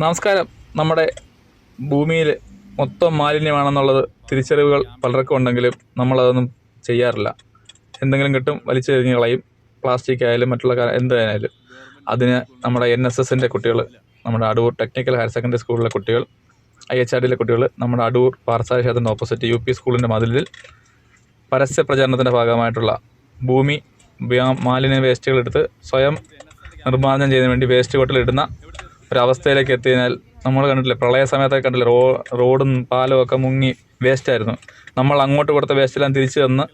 നമസ്കാരം. നമ്മുടെ ഭൂമിയിൽ മൊത്തം മാലിന്യമാണെന്നുള്ളത് തിരിച്ചറിവുകൾ പലർക്കും ഉണ്ടെങ്കിലും നമ്മളതൊന്നും ചെയ്യാറില്ല. എന്തെങ്കിലും കിട്ടും വലിച്ചെറിഞ്ഞ് കളയും. പ്ലാസ്റ്റിക് ആയാലും മറ്റുള്ള കാര്യം എന്തായാലും അതിന് നമ്മുടെ എൻ എസ് എസിന്റെ കുട്ടികൾ നമ്മുടെ അടൂർ ടെക്നിക്കൽ ഹയർ സെക്കൻഡറി സ്കൂളിലെ കുട്ടികൾ ഐ എച്ച് ആർ ഡിയിലെ കുട്ടികൾ നമ്മുടെ അടൂർ പാറസാല ക്ഷേത്രത്തിന്റെ ഓപ്പോസിറ്റ് യു പി സ്കൂളിന്റെ മതിലിൽ പരസ്യ പ്രചാരണത്തിന്റെ ഭാഗമായിട്ടുള്ള ഭൂമി മാലിന്യ വേസ്റ്റുകൾ എടുത്ത് സ്വയം നിർമ്മാർജനം ചെയ്യുന്നതിന് വേണ്ടി വേസ്റ്റ് കൊട്ടിലിടുന്ന ഒരവസ്ഥയിലേക്ക് എത്തിയതിനാൽ നമ്മൾ കണ്ടിട്ടില്ലേ പ്രളയ സമയത്തൊക്കെ കണ്ടില്ലേ റോ റോഡും പാലവും ഒക്കെ മുങ്ങി വേസ്റ്റായിരുന്നു നമ്മൾ അങ്ങോട്ട് കൊടുത്ത വേസ്റ്റെല്ലാം തിരിച്ചു തന്ന്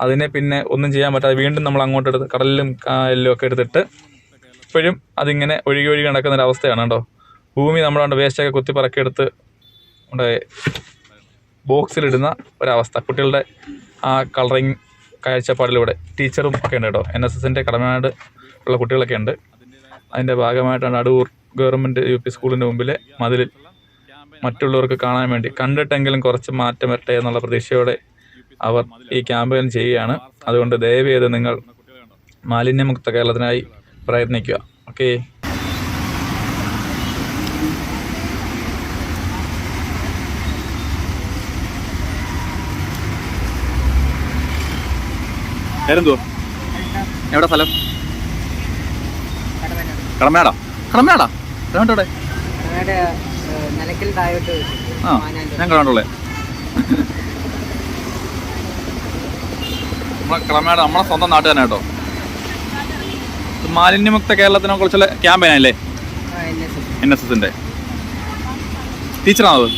അതിനെ പിന്നെ ഒന്നും ചെയ്യാൻ പറ്റാതെ വീണ്ടും നമ്മൾ അങ്ങോട്ട് എടുത്ത് കടലിലും കായലിലും ഒക്കെ എടുത്തിട്ട് ഇപ്പോഴും അതിങ്ങനെ ഒഴുകി ഒഴുകി നടക്കുന്ന ഒരു അവസ്ഥയാണ് കേട്ടോ. ഭൂമി നമ്മളവിടെ വേസ്റ്റൊക്കെ കുത്തി പറക്കിയെടുത്ത് നമ്മുടെ ബോക്സിലിടുന്ന ഒരവസ്ഥ. കുട്ടികളുടെ ആ കളറിങ് കാഴ്ചപ്പാടിലൂടെ ടീച്ചറും ഒക്കെ ഉണ്ട് കേട്ടോ. എൻ എസ് എസിന്റെ കടമനാട് ഉള്ള കുട്ടികളൊക്കെ ഉണ്ട്. അതിന്റെ ഭാഗമായിട്ടാണ് അടൂർ ഗവൺമെന്റ് യു പി സ്കൂളിന്റെ മുമ്പിലെ മതിലിൽ മറ്റുള്ളവർക്ക് കാണാൻ വേണ്ടി കണ്ടിട്ടെങ്കിലും കുറച്ച് മാറ്റം വരട്ടെ എന്നുള്ള പ്രതീക്ഷയോടെ അവർ ഈ ക്യാമ്പയിൻ ചെയ്യുകയാണ്. അതുകൊണ്ട് ദയവേത് നിങ്ങൾ മാലിന്യമുക്ത കേരളത്തിനായി പ്രയത്നിക്കുക. ഓക്കേ. എവിടെ സ്ഥലം? കടമയാടാ കടമയാടാ താഴോട്ട് ആ ഞാൻ നമ്മളെ കടമയാട് നമ്മളെ സ്വന്തം നാട്ട് തന്നെ കേട്ടോ മാലിന്യമുക്ത കേരളത്തിനെ കുറിച്ചുള്ള ക്യാമ്പയിനല്ലേ എൻ എസ് എസിന്റെ ടീച്ചറാണോ അത്?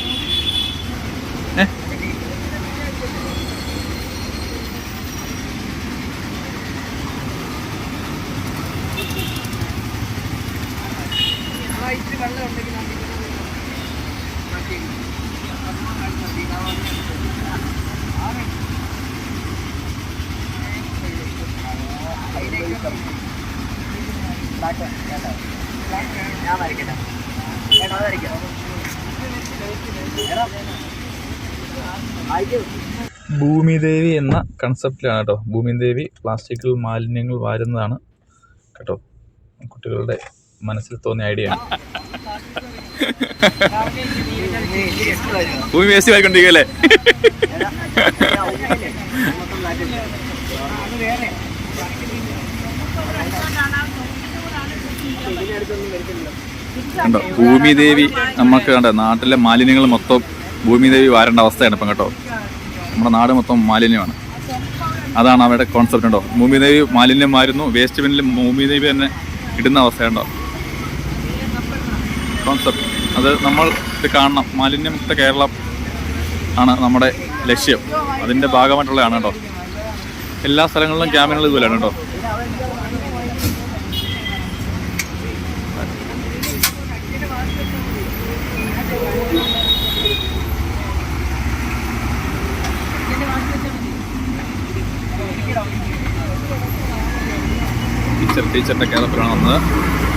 ഞാൻ വരയ്ക്കട്ടെ അത് വരയ്ക്കാം ഭൂമിദേവി എന്ന കൺസെപ്റ്റിലാണ് കേട്ടോ. ഭൂമിദേവി പ്ലാസ്റ്റിക്കിൽ മാലിന്യങ്ങൾ വാരുന്നതാണ് കേട്ടോ കുട്ടികളുടെ മനസ്സിൽ തോന്നിയ ഐഡിയ ഭൂമി വേസ്റ്റ് ആയിക്കൊണ്ടിരിക്കല്ലേ കണ്ടോ ഭൂമിദേവി നമുക്ക് വേണ്ട നാട്ടിലെ മാലിന്യങ്ങൾ മൊത്തം ഭൂമിദേവി വാരേണ്ട അവസ്ഥയാണ് ഇപ്പം കേട്ടോ. നമ്മുടെ നാട് മൊത്തം മാലിന്യമാണ്. അതാണ് അവരുടെ കോൺസെപ്റ്റ് ഉണ്ടോ? ഭൂമിദേവി മാലിന്യം മാറുന്നു വേസ്റ്റ് ബിന്നിൽ ഭൂമിദേവി തന്നെ ഇടുന്ന അവസ്ഥയുണ്ടോ കോൺസെപ്റ്റ് അത് നമ്മൾ ഇത് കാണണം. മാലിന്യമുക്ത കേരളം ആണ് നമ്മുടെ ലക്ഷ്യം. അതിന്റെ ഭാഗമായിട്ടുള്ളതാണ് കേട്ടോ. എല്ലാ സ്ഥലങ്ങളിലും ക്യാമ്പിനുകൾ ഇതുപോലെയാണ് കേട്ടോ. ടീച്ചർ ടീച്ചറിന്റെ കേരളത്തിലാണ് വന്നത്.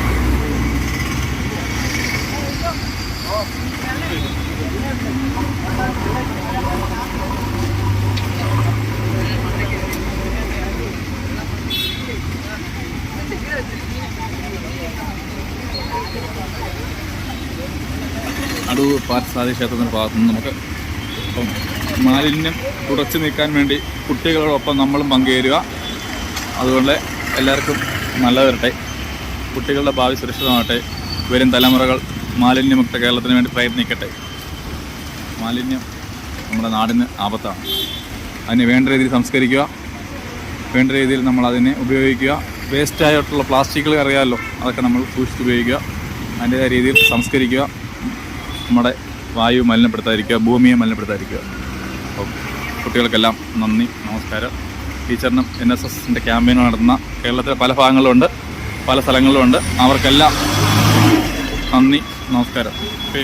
അടൂർ പാഠശാല ക്ഷേത്രത്തിന്റെ ഭാഗത്തു നിന്ന് നമുക്ക് അപ്പം മാലിന്യം തുടച്ചു നീക്കാൻ വേണ്ടി കുട്ടികളോടൊപ്പം നമ്മളും പങ്കുചേരുക അതുകൊണ്ട് എല്ലാവർക്കും നല്ലതരട്ടെ. കുട്ടികളുടെ ഭാവി സുരക്ഷിതമാകട്ടെ. വരും തലമുറകൾ മാലിന്യമുക്ത കേരളത്തിന് വേണ്ടി പ്രയത്നിക്കട്ടെ. മാലിന്യം നമ്മുടെ നാടിന് ആപത്താണ്. അതിനെ വേണ്ട രീതിയിൽ സംസ്കരിക്കുക. വേണ്ട രീതിയിൽ നമ്മൾ അതിനെ ഉപയോഗിക്കുക. വേസ്റ്റായിട്ടുള്ള പ്ലാസ്റ്റിക്കുകൾ അറിയാമല്ലോ. അതൊക്കെ നമ്മൾ സൂക്ഷിച്ച് ഉപയോഗിക്കുക. അതിന്റേതായ രീതിയിൽ സംസ്കരിക്കുക. നമ്മുടെ വായു മലിനപ്പെടുത്താതിരിക്കുക ഭൂമിയെ മലിനപ്പെടുത്താതിരിക്കുക. അപ്പം കുട്ടികൾക്കെല്ലാം നന്ദി നമസ്കാരം. ടീച്ചറിനും എൻ എസ് എസിന്റെ ക്യാമ്പയിൻ നടത്തുന്ന കേരളത്തിലെ പല ഭാഗങ്ങളിലുണ്ട് പല സ്ഥലങ്ങളിലുണ്ട് അവർക്കെല്ലാം നന്ദി നമസ്കാരം. ഓക്കെ